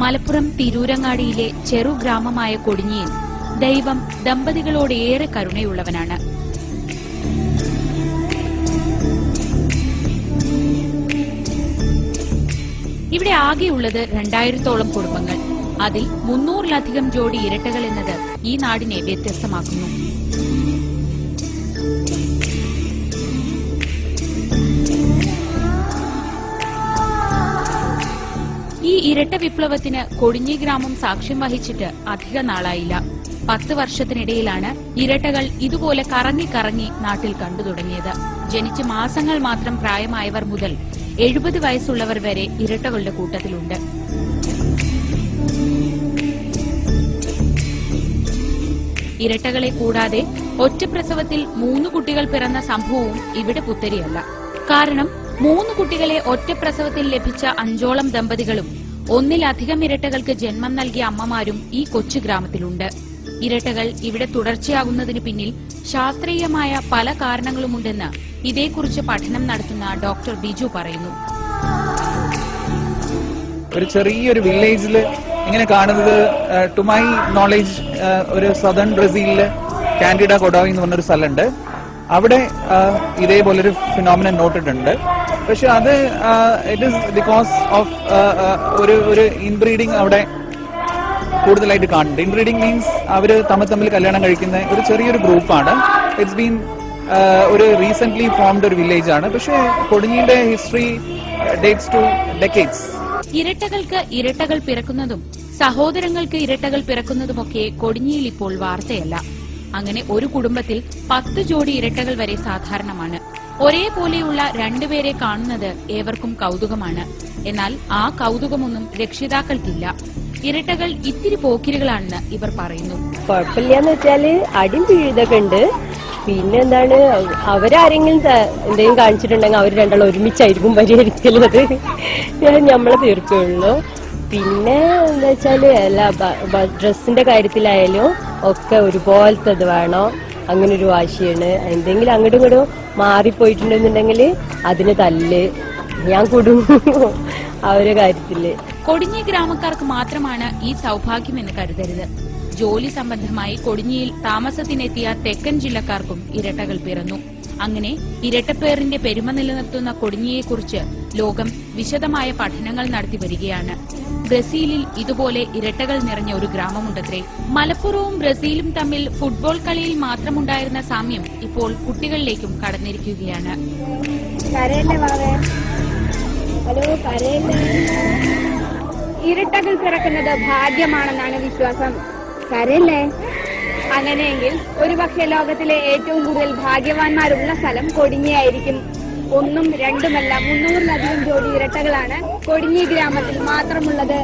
മലപ്പുറം തിരൂരങ്ങാടിയിലെ ചെറു ഗ്രാമമായ കൊടിഞ്ഞിയിൽ ദൈവം ദമ്പതികളോട് ഏറെ കരുണയുള്ളവനാണ്. ഇവിടെ ആകെയുള്ളത് രണ്ടായിരത്തോളം കുടുംബങ്ങൾ. അതിൽ മുന്നൂറിലധികം ജോഡി ഇരട്ടകൾ എന്നത് ഈ നാടിനെ വ്യത്യസ്തമാക്കുന്നു. ഈ ഇരട്ട വിപ്ലവത്തിന് കൊടിഞ്ഞി ഗ്രാമം സാക്ഷ്യം വഹിച്ചിട്ട് അധിക നാളായില്ല. പത്ത് വർഷത്തിനിടയിലാണ് ഇരട്ടകൾ ഇതുപോലെ കറങ്ങി കറങ്ങി നാട്ടിൽ കണ്ടു തുടങ്ങിയത്. ജനിച്ച് മാസങ്ങൾ മാത്രം പ്രായമായവർ മുതൽ എഴുപത് വയസ്സുള്ളവർ വരെ ഇരട്ടകളുടെ കൂട്ടത്തിലുണ്ട്. ഇരട്ടകളെ കൂടാതെ ഒറ്റപ്രസവത്തിൽ മൂന്ന് കുട്ടികൾ പിറന്ന സംഭവവും ഇവിടെ പുത്തരിയല്ല. കാരണം മൂന്ന് കുട്ടികളെ ഒറ്റപ്രസവത്തിൽ ലഭിച്ച അഞ്ചോളം ദമ്പതികളും ഒന്നിലധികം ഇരട്ടകൾക്ക് ജന്മം നൽകിയ അമ്മമാരും ഈ കൊച്ചു ഗ്രാമത്തിലുണ്ട്. ഇരട്ടകൾ ഇവിടെ തുടർച്ചയാകുന്നതിന് പിന്നിൽ ശാസ്ത്രീയമായ പല കാരണങ്ങളുമുണ്ടെന്ന് ഇതേക്കുറിച്ച് പഠനം നടത്തുന്ന ഡോക്ടർ ബിജു പറയുന്നു. ഒരു ചെറിയൊരു വില്ലേജിൽ ഇങ്ങനെ കാണുന്നത് ടു മൈ നോളേജ് ഒരു സദേൺ ബ്രസീലിൽ കാൻഡിഡ കൊഡോയി എന്ന് പറഞ്ഞൊരു സ്ഥലമുണ്ട്. അവിടെ ഇതേപോലെ ഇതേപോലൊരു ഫിനോമിനൻ നോട്ടിട്ടുണ്ട് പക്ഷെ അത് ഇറ്റ് ഇസ് ബിക്കോസ് ഓഫ് ഒരു ഒരു ഇൻബ്രീഡിങ് അവിടെ കൂടുതലായിട്ട് കാണുന്നുണ്ട്. ഇൻബ്രീഡിങ് മീൻസ് അവർ തമ്മിൽ തമ്മിൽ കല്യാണം കഴിക്കുന്ന ഒരു ചെറിയൊരു ഗ്രൂപ്പാണ്. ഇറ്റ്സ് ബീൻ ഒരു റീസെന്റ് ഫോംഡ് ഒരു വില്ലേജ് ആണ്. പക്ഷേ കൊടിഞ്ഞിന്റെ ഹിസ്റ്ററി ഡേറ്റ്സ് ടു ഡെക്കേഡ്സ് ഇരട്ടകൾക്ക് ഇരട്ടകൾ പിറക്കുന്നതും സഹോദരങ്ങൾക്ക് ഇരട്ടകൾ പിറക്കുന്നതുമൊക്കെ കൊടിഞ്ഞിയിൽ ഇപ്പോൾ വാർത്തയല്ല. അങ്ങനെ ഒരു കുടുംബത്തിൽ പത്ത് ജോഡി ഇരട്ടകൾ വരെ സാധാരണമാണ്. ഒരേപോലെയുള്ള രണ്ടുപേരെ കാണുന്നത് ഏവർക്കും കൗതുകമാണ്. എന്നാൽ ആ കൗതുകമൊന്നും രക്ഷിതാക്കൾക്കില്ല. ഇരട്ടകൾ ഇത്തിരി പോക്കിരികളാണെന്ന് ഇവർ പറയുന്നു. കുഴപ്പമില്ലാന്ന് വെച്ചാൽ അടിയും പിഴുതൊക്കെ ഉണ്ട്. പിന്നെ എന്താണ് അവരാരെങ്കിലും എന്തെങ്കിലും കാണിച്ചിട്ടുണ്ടെങ്കിൽ അവർ രണ്ടാളും ഒരുമിച്ചായിരിക്കും ഞാൻ നമ്മളെ തീർക്കുള്ളൂ പിന്നെ എന്താ വെച്ചാൽ എല്ലാ ഡ്രസ്സിന്റെ കാര്യത്തിലായാലും ഒക്കെ ഒരുപോലത്തെ ഇത് വേണം. അങ്ങനെ ഒരു വാശിയാണ്. എന്തെങ്കിലും അങ്ങോട്ടും ഇങ്ങോട്ടും മാറിപ്പോയിട്ടുണ്ടെന്നുണ്ടെങ്കിൽ അതിന് തല്ല്. ഞാൻ കുടുങ്ങും ഒരു കാര്യത്തിൽ. കൊടിഞ്ഞി ഗ്രാമക്കാർക്ക് മാത്രമാണ് ഈ സൗഭാഗ്യം എന്ന് കരുതരുത്. ജോലി സംബന്ധമായി കൊടിഞ്ഞിയിൽ താമസത്തിനെത്തിയ തെക്കൻ ജില്ലക്കാർക്കും ഇരട്ടകൾ പിറന്നു. അങ്ങനെ ഇരട്ടപ്പേറിന്റെ പെരുമ നിലനിർത്തുന്ന കൊടിഞ്ഞിയെക്കുറിച്ച് ലോകം വിശദമായ പഠനങ്ങൾ നടത്തി വരികയാണ്. ബ്രസീലിൽ ഇതുപോലെ ഇരട്ടകൾ നിറഞ്ഞ ഒരു ഗ്രാമമുണ്ടത്രേ. മലപ്പുറവും ബ്രസീലും തമ്മിൽ ഫുട്ബോൾ കളിയിൽ മാത്രമുണ്ടായിരുന്ന സാമ്യം ഇപ്പോൾ കുട്ടികളിലേക്കും കടന്നിരിക്കുകയാണ്. ഇരട്ടകൾ പിറക്കുന്നത് ഭാഗ്യമാണെന്നാണ് വിശ്വാസം. കരയല്ലേ? അങ്ങനെയെങ്കിൽ ഒരുപക്ഷെ ലോകത്തിലെ ഏറ്റവും കൂടുതൽ ഭാഗ്യവാന്മാരുള്ള സ്ഥലം കൊടിഞ്ഞിയായിരിക്കും. ഒന്നും രണ്ടുമല്ല മുന്നൂറിലധികം ജോഡി ഇരട്ടകളാണ്. കൊടിഞ്ഞി ഗ്രാമത്തിൽ മാത്രമുള്ളത്.